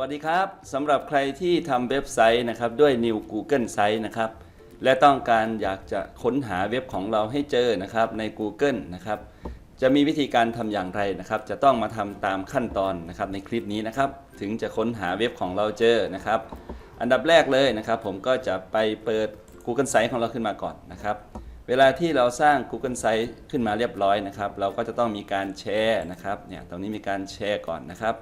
วัสดีครับสำหรับใครที่ทำเว็บไซต์นะครับด้วย New Google Site นะครับและต้องการอยากจะค้นหาเว็บของเราให้เจอนะครับใน Google นะครับจะมีวิธีการทำอย่างไรนะครับ จะต้องมาทำตามขั้นตอนนะครับในคลิปนี้นะครับ ถึงจะค้นหาเว็บของเราเจอนะครับ อันดับแรกเลยนะครับ ผมก็จะไปเปิด Google Site ของเราขึ้นมาก่อนนะครับ เวลาที่เราสร้าง Google Site ขึ้นมาเรียบร้อยนะครับ เราก็จะต้องมีการแชร์นะครับเนี่ยตรงนี้มีการแชร์ก่อนนะครับ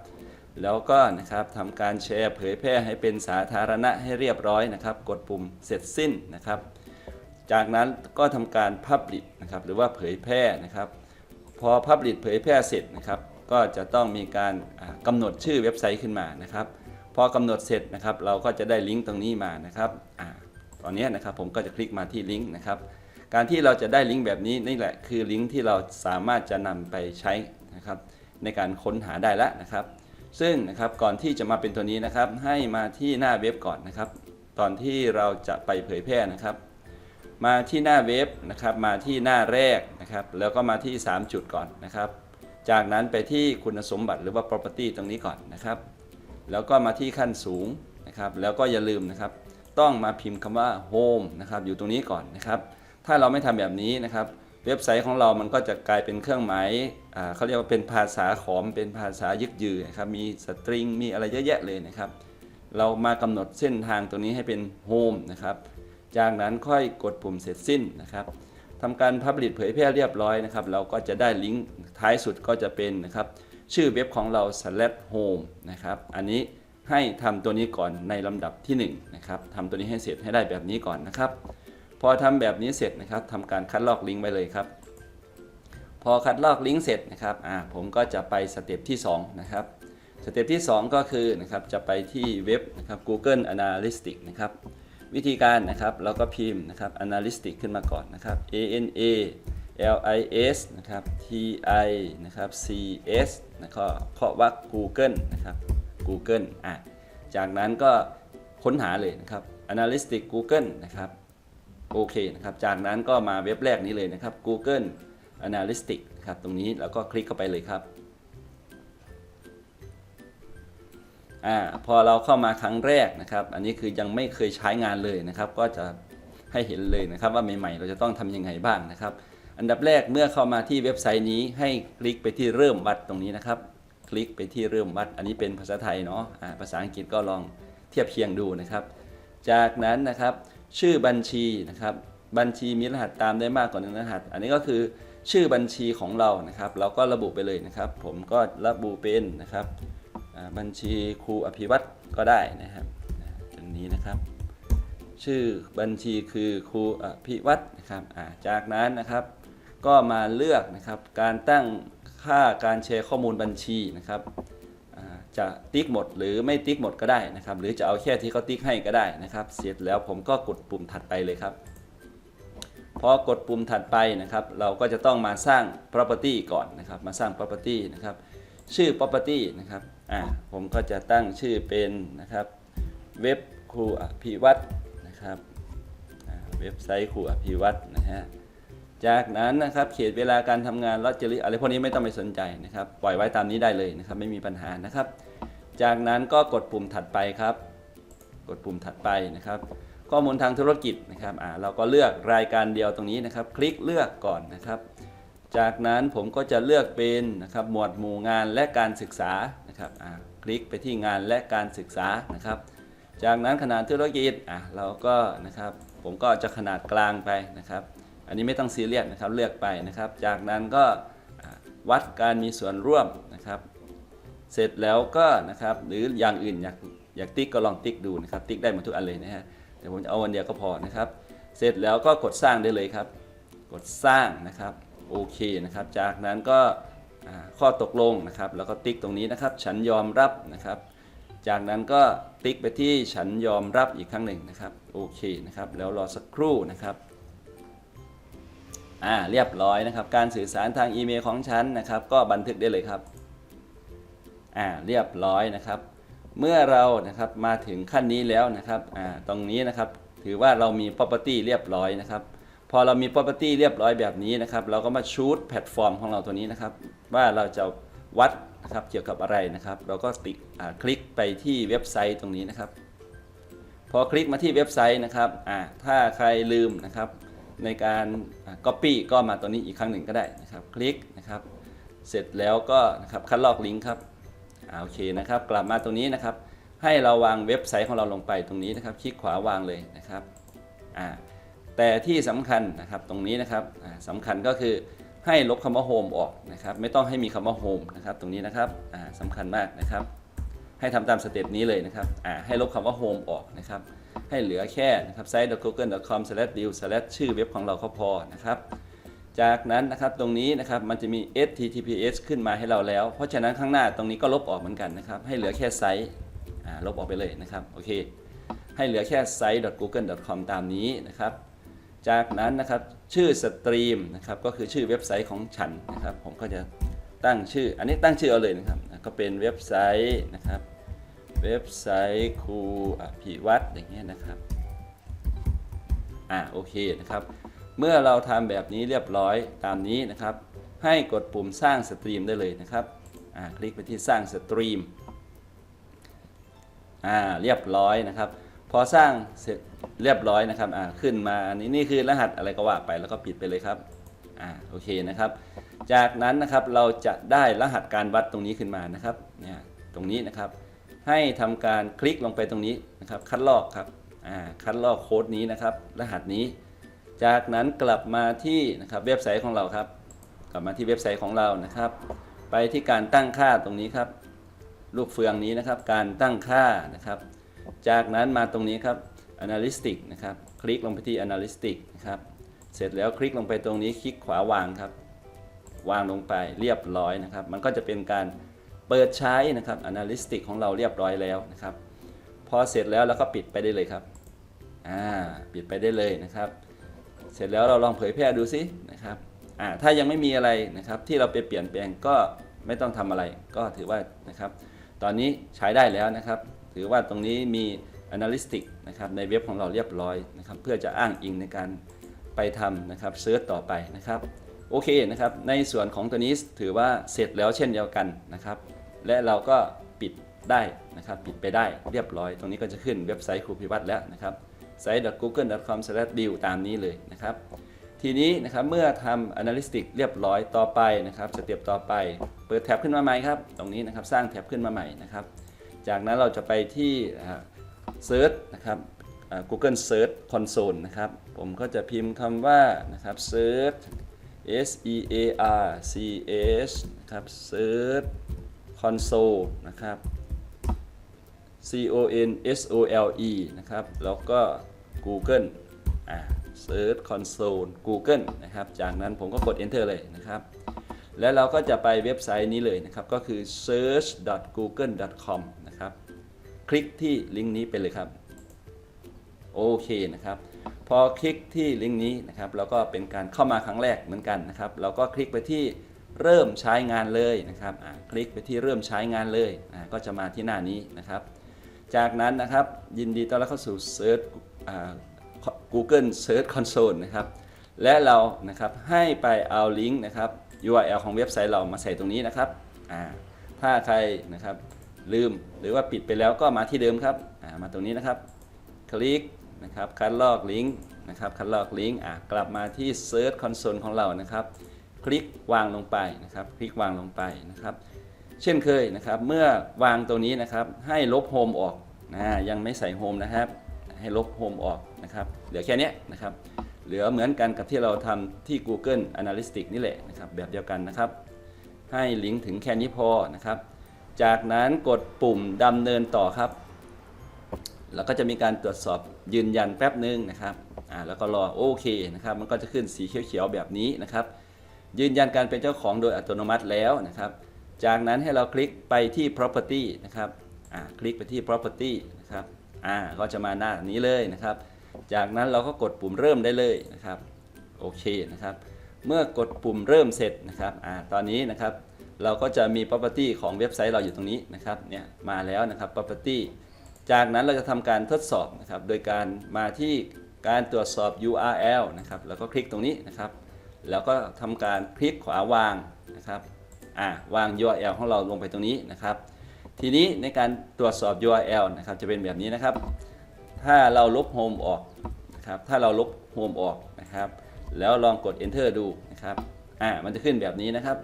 แล้วก็นะครับทำการแชร์เผยแพร่ให้เป็นสาธารณะให้เรียบร้อยนะครับ กดปุ่มเสร็จสิ้นนะครับ จากนั้นก็ทำการ Publish นะครับหรือว่าเผยแพร่นะครับ พอ Publish เผยแพร่เสร็จนะครับ ก็จะต้องมีการอ่ากำหนดชื่อเว็บไซต์ขึ้นมานะครับ พอกำหนดเสร็จนะครับ เราก็จะได้ลิงก์ตรงนี้มานะครับอตอนนี้นะครับผมก็จะคลิกมาที่ลิงก์นะครับ การที่เราจะได้ลิงก์แบบนี้นี่แหละคือลิงก์ที่เราสามารถจะนำไปใช้นะครับ ในการค้นหาได้แล้วนะครับ ซึ่งนะครับก่อนที่จะมาเป็นตัวนี้นะครับ ให้มาที่หน้าเว็บก่อนนะครับ ตอนที่เราจะไปเผยแพร่นะครับ มาที่หน้าเว็บนะครับ มาที่หน้าแรกนะครับ แล้วก็มาที่ 3 จุดก่อนนะครับ จากนั้นไปที่คุณสมบัติหรือว่า property ตรงนี้ก่อนนะครับ แล้วก็มาที่ขั้นสูงนะครับ แล้วก็อย่าลืมนะครับ ต้องมาพิมพ์คำว่า home นะครับ อยู่ตรงนี้ก่อนนะครับ ถ้าเราไม่ทำแบบนี้นะครับ เว็บไซต์ของเรามันก็จะกลายเป็นเครื่องหมาย เขาเรียกว่าเป็นภาษาขอมเป็นภาษายึกยือนะครับมีสตริงมีอะไรเยอะแยะเลยนะครับ เรามากำหนดเส้นทางตรงนี้ให้เป็น home นะครับจากนั้นค่อยกดปุ่มเสร็จสิ้นนะครับทำการพับลิตเผยแพร่เรียบร้อยนะครับ เราก็จะได้ลิงก์ท้ายสุดก็จะเป็นนะครับ ชื่อเว็บของเรา slash home นะครับ อันนี้ให้ทำตัวนี้ก่อนในลำดับที่1นะครับทำตัวนี้ให้เสร็จให้ได้แบบนี้ก่อนนะครับ พอทำแบบนี้เสร็จนะครับทำการคัดลอกลิงก์ไปเลยครับ พอคัดลอกลิงก์เสร็จนะครับอ่าผมก็จะไปสเต็ปที่ 2 นะครับสเต็ปที่ 2 ก็คือนะครับจะไปที่เว็บนะครับ Google Analytics นะครับวิธีการนะครับเราก็พิมพ์นะครับ Analytics ขึ้นมาก่อนนะครับ A N A L I S นะครับ T I นะครับ C S นะครับเคาะว่า Google นะครับ Google อะจากนั้นก็ค้นหาเลยนะครับ Analytics Google นะครับโอเคนะครับจากนั้นก็มาเว็บแรกนี้เลยนะครับ Google Analytics ครับ ตรงนี้แล้วก็คลิกเข้าไปเลยครับอ่าพอเราเข้ามาครั้งแรกนะครับ อันนี้คือยังไม่เคยใช้งานเลยนะครับ ก็จะให้เห็นเลยนะครับว่าใหม่ๆ เราจะต้องทำยังไงบ้างนะครับ อันดับแรกเมื่อเข้ามาที่เว็บไซต์นี้ให้คลิกไปที่เริ่มวัดตรงนี้นะครับ คลิกไปที่เริ่มวัด อันนี้เป็นภาษาไทยเนาะอ่าภาษาอังกฤษก็ลองเทียบเคียงดูนะครับ จากนั้นนะครับ ชื่อบัญชีนะครับ บัญชีมีรหัสตามได้มากกว่าหนึ่งรหัส อันนี้ก็คือ ชื่อบัญชีของเรานะครับ เราก็ระบุไปเลยนะครับ ผมก็ระบุเป็นนะครับบัญชีครูอภิวัตรก็ได้นะครับอ่าตรงนี้นะครับ ชื่อบัญชีคือครูอภิวัตรนะครับาจากนั้นนะครับก็มาเลือกนะครับการตั้งค่าการแชร์ข้อมูลบัญชีนะครับจะติ๊กหมดหรือไม่ติ๊กหมดก็ได้นะครับ หรือจะเอาแค่ที่เขาติ๊กให้ก็ได้นะครับ เสร็จแล้วผมก็กดปุ่มถัดไปเลยครับ พอกดปุ่มถัดไปนะครับเราก็จะต้องมาสร้าง property ก่อนนะครับ มาสร้าง property นะครับ ชื่อ property นะครับอ่าผมก็จะตั้งชื่อเป็นนะครับเว็บครูอภิวัตรนะครับเว็บไซต์ครูอภิวัตรนะฮะจากนั้นนะครับเขตเวลาการทำงานลอตเจอรี่อะไรพวกนี้ไม่ต้องไปสนใจนะครับ ปล่อยไว้ตามนี้ได้เลยนะครับ ไม่มีปัญหานะครับ จากนั้นก็กดปุ่มถัดไปครับ กดปุ่มถัดไปนะครับ ข้อมูลทางธุรกิจนะครับอ่าเราก็เลือกรายการเดียวตรงนี้นะครับ คลิกเลือกก่อนนะครับ จากนั้นผมก็จะเลือกเป็นนะครับหมวดหมู่งานและการศึกษานะครับอ่าคลิกไปที่งานและการศึกษานะครับ จากนั้นขนาดธุรกิจอะเราก็นะครับผมก็จะขนาดกลางไปนะครับ อันนี้ไม่ต้องซีเรียสนะครับเลือกไปนะครับ จากนั้นก็วัดการมีส่วนร่วมนะครับ เสร็จแล้วก็นะครับหรืออย่างอื่นอยากอยากติ๊กก็ลองติ๊กดูนะครับ ติ๊กได้หมดทุกอันเลยนะฮะ แต่ผมจะเอาวันเดียวก็พอนะครับ เสร็จแล้วก็กดสร้างได้เลยครับ กดสร้างนะครับโอเคนะครับ จากนั้นก็ข้อตกลงนะครับ แล้วก็ติ๊กตรงนี้นะครับ ฉันยอมรับนะครับ จากนั้นก็ติ๊กไปที่ฉันยอมรับอีกครั้งหนึ่งนะครับโอเคนะครับ แล้วรอสักครู่นะครับอ่าเรียบร้อยนะครับ การสื่อสารทางอีเมลของฉันนะครับ ก็บันทึกได้เลยครับอ่าเรียบร้อยนะครับ เมื่อเรานะครับมาถึงขั้นนี้แล้วนะครับอ่าตรงนี้นะครับถือว่าเรามี property เรียบร้อยนะครับพอเรามี property เรียบร้อยแบบนี้นะครับ เราก็มาชูดแพลตฟอร์มของเราตัวนี้นะครับ ว่าเราจะวัดนะครับเกี่ยวกับอะไรนะครับ เราก็ติดคลิกไปที่เว็บไซต์ตรงนี้นะครับ พอคลิกมาที่เว็บไซต์นะครับอ่าถ้าใครลืมนะครับ ในการ copy ก็มาตัวนี้อีกครั้งหนึ่งก็ได้นะครับ คลิกนะครับ เสร็จแล้วก็นะครับคัดลอกลิงก์ครับ อ่าโอเคนะครับ กลับมาตรงนี้นะครับ ให้เราวางเว็บไซต์ของเราลงไปตรงนี้นะครับ คลิกขวาวางเลยนะครับอ่าแต่ที่สำคัญนะครับตรงนี้นะครับอ่าสำคัญก็คือให้ลบคำว่า home ออกนะครับไม่ต้องให้มีคำว่า home นะครับตรงนี้นะครับอ่าสำคัญมากนะครับ ให้ทำตามสเต็ปนี้เลยนะครับอ่าให้ลบคำว่า home ออกนะครับให้เหลือแค่นะครับ site.google.com/deal ชื่อเว็บของเราก็พอนะครับ จากนั้นนะครับตรงนี้นะครับมันจะมี https ขึ้นมาให้เราแล้ว เพราะฉะนั้นข้างหน้าตรงนี้ก็ลบออกเหมือนกันนะครับ ให้เหลือแค่ไซต์ลบออกไปเลยนะครับโอเค ให้เหลือแค่ site.google.com ตามนี้นะครับ จากนั้นนะครับชื่อสตรีมนะครับก็คือชื่อเว็บไซต์ของฉันนะครับ ผมก็จะตั้งชื่อ อันนี้ตั้งชื่อเอาเลยนะครับ ก็เป็นเว็บไซต์นะครับ เว็บไซต์ครูอภิวัตอย่างเงี้ยนะครับ อ่าโอเคนะครับ เมื่อเราทำแบบนี้เรียบร้อยตามนี้นะครับ ให้กดปุ่มสร้างสตรีมได้เลยนะครับคลิกไปที่สร้างสตรีมอ่าเรียบร้อยนะครับ พอสร้างเสร็จเรียบร้อยนะครับอ่าขึ้นมาอันนี้นี่คือรหัสอะไรก็ว่าไปแล้วก็ปิดไปเลยครับอ่าโอเคนะครับ จากนั้นนะครับเราจะได้รหัสการวัดตรงนี้ขึ้นมานะครับเนี่ยตรงนี้นะครับ ให้ทำการคลิกลงไปตรงนี้นะครับ คัดลอกครับอ่าคัดลอกโค้ดนี้นะครับ รหัสนี้ จากนั้นกลับมาที่นะครับเว็บไซต์ของเราครับ กลับมาที่เว็บไซต์ของเรานะครับ ไปที่การตั้งค่าตรงนี้ครับ ลูกเฟืองนี้นะครับ การตั้งค่านะครับ จากนั้นมาตรงนี้ครับ analytic นะครับ คลิกลงไปที่ analytic นะครับ เสร็จแล้วคลิกลงไปตรงนี้ คลิกขวาวางครับ วางลงไปเรียบร้อยนะครับ มันก็จะเป็นการเปิดใช้นะครับ analytic ของเราเรียบร้อยแล้วนะครับ พอเสร็จแล้วเราก็ปิดไปได้เลยครับ อ่า ปิดไปได้เลยนะครับ เสร็จแล้วเราลองเผยแพร่ดูซินะครับอ่าถ้ายังไม่มีอะไรนะครับที่เราไปเปลี่ยนแปลงก็ไม่ต้องทำอะไรก็ถือว่านะครับ ตอนนี้ใช้ได้แล้วนะครับ ถือว่าตรงนี้มี Analytics นะครับในเว็บของเราเรียบร้อยนะครับ เพื่อจะอ้างอิงในการไปทำนะครับเซิร์ชต่อไปนะครับโอเคนะครับในส่วนของตัวนี้ถือว่าเสร็จแล้วเช่นเดียวกันนะครับ และเราก็ปิดได้นะครับ ปิดไปได้เรียบร้อย ตรงนี้ก็จะขึ้นเว็บไซต์ครูพิวัตรแล้วนะครับ site.google.com/deal ตามนี้เลยนะครับ ทีนี้นะครับเมื่อทำ analytics เรียบร้อยต่อไปนะครับสเต็ปต่อไปเปิดแท็บขึ้นมาใหม่ครับ ตรงนี้นะครับสร้างแท็บขึ้นมาใหม่นะครับ จากนั้นเราจะไปที่ Search นะครับ Google Search Console นะครับ ผมก็จะพิมพ์คำว่านะครับ Search S E A R C H นะครับ Search Console นะครับ C O N S O L E นะครับ แล้วก็ Google อ่า Search Console Google นะครับ จากนั้นผมก็กด Enter เลยนะครับ แล้วเราก็จะไปเว็บไซต์นี้เลยนะครับ ก็คือ search.google.com นะครับ คลิกที่ลิงก์นี้ไปเลยครับ โอเคนะครับ พอคลิกที่ลิงก์นี้นะครับ เราก็เป็นการเข้ามาครั้งแรกเหมือนกันนะครับ เราก็คลิกไปที่เริ่มใช้งานเลยนะครับอ่าคลิกไปที่เริ่มใช้งานเลยอ่าก็จะมาที่หน้านี้นะครับ จากนั้นนะครับยินดีต้อนรับเข้าสู่ Search Google Search Console นะครับ และเรานะครับให้ไปเอาลิงก์นะครับ URL ของเว็บไซต์เรามาใส่ตรงนี้นะครับ ถ้าใครนะครับลืมหรือว่าปิดไปแล้วก็มาที่เดิมครับามาตรงนี้นะครับ คลิกนะครับคัดลอกลิงก์นะครับคัดลอกลิงก์กลับมาที่ Search Console ของเรานะครับ คลิกวางลงไปนะครับ คลิกวางลงไปนะครับเช่นเคยนะครับ เมื่อวางตัวนี้นะครับ ให้ลบโฮมออกนะยังไม่ใส่โฮมนะครับ ให้ลบโฮมออกนะครับ เหลือแค่นี้นะครับ เหลือเหมือนกันกับที่เราทำที่ Google Analytics นี่แหละนะครับ แบบเดียวกันนะครับ ให้ลิงก์ถึงแค่นี้พอนะครับ จากนั้นกดปุ่มดำเนินต่อครับ แล้วก็จะมีการตรวจสอบยืนยันแป๊บนึงนะครับอ่าแล้วก็รอโอเคนะครับ มันก็จะขึ้นสีเขียวๆแบบนี้นะครับ ยืนยันการเป็นเจ้าของโดยอัตโนมัติแล้วนะครับ จากนั้นให้เราคลิกไปที่ property นะครับอ่าคลิกไปที่ property นะครับ อ่าก็จะมาหน้านี้เลยนะครับ จากนั้นเราก็กดปุ่มเริ่มได้เลยนะครับโอเคนะครับ เมื่อกดปุ่มเริ่มเสร็จนะครับอ่าตอนนี้นะครับเราก็จะมี property ของเว็บไซต์เราอยู่ตรงนี้นะครับเนี่ยมาแล้วนะครับ property จากนั้นเราจะทำการทดสอบนะครับ โดยการมาที่การตรวจสอบ URL นะครับ แล้วก็คลิกตรงนี้นะครับ แล้วก็ทำการคลิกขวาวางนะครับ อ่าวาง URL ของเราลงไปตรงนี้นะครับ ทีนี้ในการตรวจสอบ URL นะครับจะเป็นแบบนี้นะครับ ถ้าเราลบ Home ออกนะครับถ้าเราลบ Home ออกนะครับ แล้วลองกด Enter ดูนะครับอ่ามันจะขึ้นแบบนี้นะครับ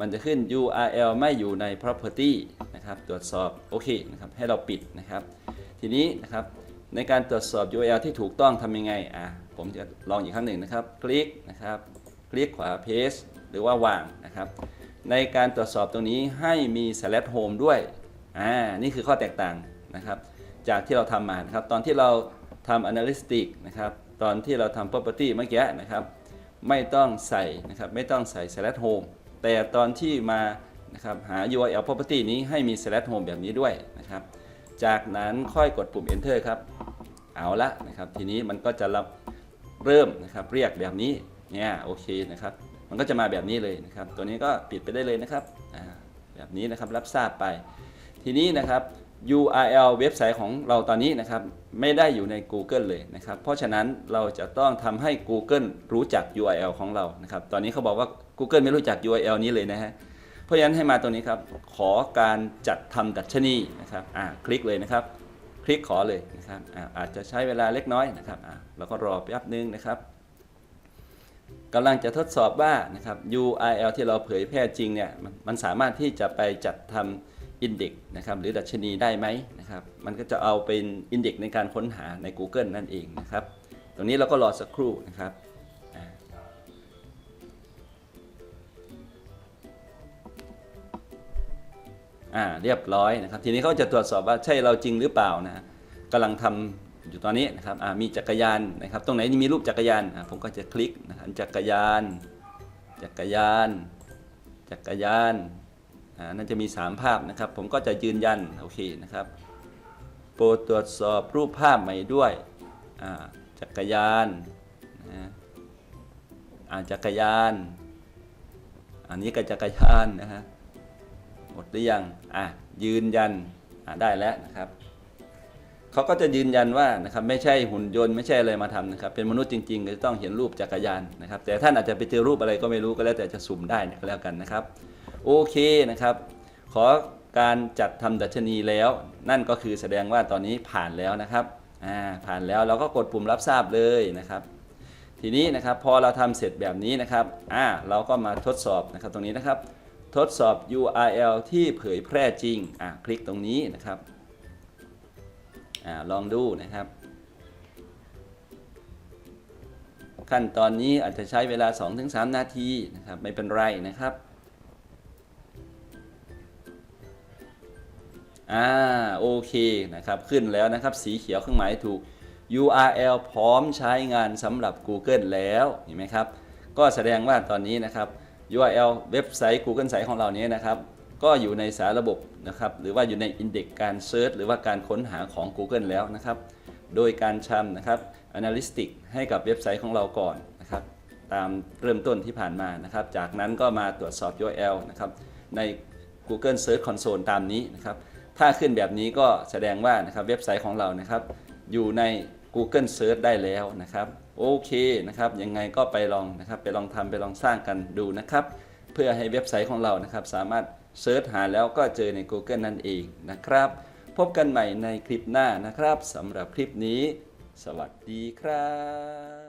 มันจะขึ้น URL ไม่อยู่ใน property นะครับตรวจสอบโอเคนะครับให้เราปิดนะครับ ทีนี้นะครับในการตรวจสอบ URL ที่ถูกต้องทำยังไงอ่าผมจะลองอีกครั้งหนึ่งนะครับ คลิกนะครับ คลิกขวา paste หรือว่าวางนะครับ ในการตรวจสอบตรงนี้ให้มี slash home ด้วย อ่านี่คือข้อแตกต่างนะครับ จากที่เราทำมานะครับ ตอนที่เราทำ analytic นะครับ ตอนที่เราทำ property เมื่อกี้นะครับ ไม่ต้องใส่นะครับ ไม่ต้องใส่ slash home แต่ตอนที่มานะครับหา URL property นี้ให้มี slash home แบบนี้ด้วยนะครับ จากนั้นค่อยกดปุ่ม enter ครับ เอาละนะครับ ทีนี้มันก็จะรับเริ่มนะครับ เรียกแบบนี้ เนี่ยโอเคนะครับ มันก็จะมาแบบนี้เลยนะครับ ตัวนี้ก็ปิดไปได้เลยนะครับ แบบนี้นะครับ รับทราบไป ทีนี้นะครับ URL เว็บไซต์ของเราตอนนี้นะครับ ไม่ได้อยู่ใน Google เลยนะครับ เพราะฉะนั้นเราจะต้องทำให้ Google รู้จัก URL ของเรานะครับ ตอนนี้เขาบอกว่า Google ไม่รู้จัก URL นี้เลยนะฮะเพราะฉะนั้นให้มาตรงนี้ครับ ขอการจัดทำดัชนีนะครับอ่าคลิกเลยนะครับ คลิกขอเลยนะครับอ่าอาจจะใช้เวลาเล็กน้อยนะครับอ่าแล้วก็รอแป๊บนึงนะครับกำลังจะทดสอบว่านะครับ URL ที่เราเผยแพร่จริงเนี่ยมันสามารถที่จะไปจัดทำ อินเด็กนะครับหรือดัชนีได้ไหมนะครับมันก็จะเอาเป็นอินเด็กในการค้นหาใน Google นั่นเองนะครับ ตรงนี้เราก็รอสักครู่นะครับอ่าเรียบร้อยนะครับ ทีนี้เขาจะตรวจสอบว่าใช่เราจริงหรือเปล่านะกำลังทำอยู่ตอนนี้นะครับอ่ามีจักรยานนะครับ ตรงไหนมีรูปจักรยานอ่าผมก็จะคลิกนะครับจักรยาน จักรยาน จักรยาน นั่นจะมี 3 ภาพนะครับ ผมก็จะยืนยันโอเคนะครับ โปรดตรวจสอบรูปภาพใหม่ด้วยจักรยานนะอ่าจักรยาน อันนี้ก็จักรยานนะฮะหมดหรือยังอะยืนยันได้แล้วนะครับเขาก็จะยืนยันว่านะครับไม่ใช่หุ่นยนต์ไม่ใช่อะไรมาทำนะครับเป็นมนุษย์จริงๆก็จะต้องเห็นรูปจักรยานนะครับ แต่ท่านอาจจะไปเจอรูปอะไรก็ไม่รู้ก็แล้วแต่จะสุ่มได้ก็แล้วกันนะครับ โอเคนะครับ ขอการจัดทำดัชนีแล้ว นั่นก็คือแสดงว่าตอนนี้ผ่านแล้วนะครับอ่าผ่านแล้วเราก็กดปุ่มรับทราบเลยนะครับ ทีนี้นะครับพอเราทำเสร็จแบบนี้นะครับอ่าเราก็มาทดสอบนะครับตรงนี้นะครับ ทดสอบ URL ที่เผยแพร่จริงอะคลิกตรงนี้นะครับอ่าลองดูนะครับ ขั้นตอนนี้อาจจะใช้เวลา 2-3 นาทีนะครับไม่เป็นไรนะครับ อ่าโอเคนะครับขึ้นแล้วนะครับสีเขียวเครื่องหมายถูก URL พร้อมใช้งานสำหรับ Google แล้วเห็นไหมครับ ก็แสดงว่าตอนนี้นะครับ URL เว็บไซต์ Google ไซต์ของเรานี้นะครับ ก็อยู่ในสารระบบนะครับหรือว่าอยู่ในอินเด็กการเซิร์ชหรือว่าการค้นหาของ Google แล้วนะครับ โดยการชำนะครับ Analytic ให้กับเว็บไซต์ของเราก่อนนะครับ ตามเริ่มต้นที่ผ่านมานะครับ จากนั้นก็มาตรวจสอบ URL นะครับใน Google Search Console ตามนี้นะครับ ถ้าขึ้นแบบนี้ก็แสดงว่านะครับเว็บไซต์ของเรานะครับอยู่ใน Google Search ได้แล้วนะครับโอเคนะครับยังไงก็ไปลองนะครับไปลองทำไปลองสร้างกันดูนะครับ เพื่อให้เว็บไซต์ของเรานะครับ สามารถเซิร์ชหาแล้วก็เจอใน Google นั่นเองนะครับ พบกันใหม่ในคลิปหน้านะครับสำหรับคลิปนี้ สวัสดีครับ